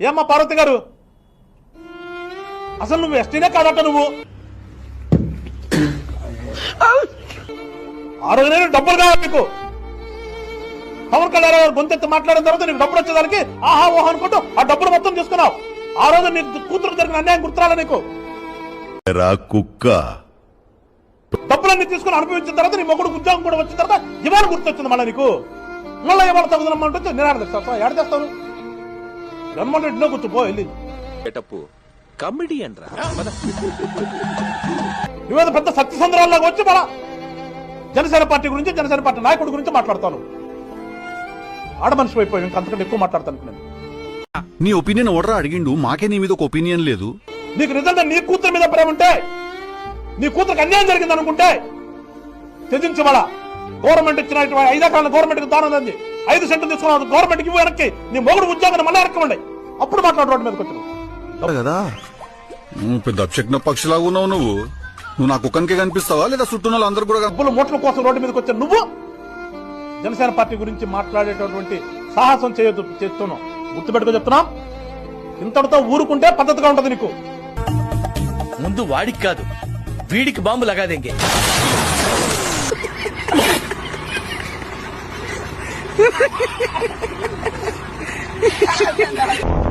ఏమ్మా పార్వతి గారు? అసలు నువ్వు ఎస్టీనే కాదట నువ్వు. ఆ రోజు నేను డబ్బులు కావాలి నీకు. పవన్ కళ్యాణ్ గారు గొంతెత్తి మాట్లాడిన తర్వాత నీకు డబ్బులు వచ్చేదానికి ఆహా ఓహో అనుకుంటూ ఆ డబ్బులు మొత్తం తీసుకున్నావు. ఆ రోజు నీ కూతురు జరిగిన అన్యాయం గుర్తురాలా నీకు. కుక్క. డబ్బులన్నీ తీసుకుని అనుభవించిన తర్వాత నీ మొగుడు ఉద్యోగం కూడా వచ్చిన తర్వాత ఇవాళ గుర్తొచ్చింది మళ్ళీ నీకు. మళ్ళీ ఇవాళ తగుదనమ్మంటే నేను తెస్తాను ఏడ తెస్తాను జన్మలో ఇంట్లో కూర్చోపో వెళ్ళి. గెటప్పు కమెడియన్ రా. నువ్వేదో పెద్ద సత్యసంద్రాల్లోకి వచ్చి మళ్ళా జనసేన పార్టీ గురించి జనసేన పార్టీ నాయకుడి గురించి మాట్లాడతాను. ఆడ మనిషి అయిపోయి ఇంకంతకంటే ఎక్కువ మాట్లాడతాను నేను. నీ ఒపీనియన్ ఓడరా అడిగిండు? మాకే నీ మీద ఒక ఒపీనియన్ లేదు. నీకు నిజంగా నీ కూతురు మీద ప్రేమ ఉంటే నీ కూతురికి అన్యాయం జరిగింది అనుకుంటే త్యజించి మళ్ళా గవర్నమెంట్ ఇచ్చిన ఐదు ఎకరాల గవర్నమెంట్ దానం అంది. ఐదు సెంట్లు తీసుకున్న గవర్నమెంట్ ఇవ్వు వెనక్కి. నీ మొగుడు ఉద్యోగాన్ని మళ్ళీ ఎరక్కమండి అప్పుడు మాట్లాడు రోడ్డు మీదకి వచ్చి కదా? నువ్వు పెద్ద అభిషేక్న పక్షిలాగా ఉన్నావు నువ్వు. నువ్వు నా కుక్కనికే కనిపిస్తావా? లేదా చుట్టూ అందరు కూడా డబ్బులు మూటల కోసం రోడ్డు మీదకి వచ్చే నువ్వు జనసేన పార్టీ గురించి మాట్లాడేటటువంటి సాహసం చేయొద్దు చేస్తున్నావు. గుర్తుపెట్టుకో చెప్తున్నాం. ఇంతటితో ఊరుకుంటే పద్ధతిగా ఉంటది నీకు. ముందు వాడికి కాదు వీడికి బాంబు లగాదెంగే. 哈哈哈！哈哈哈！哈哈哈！哈哈。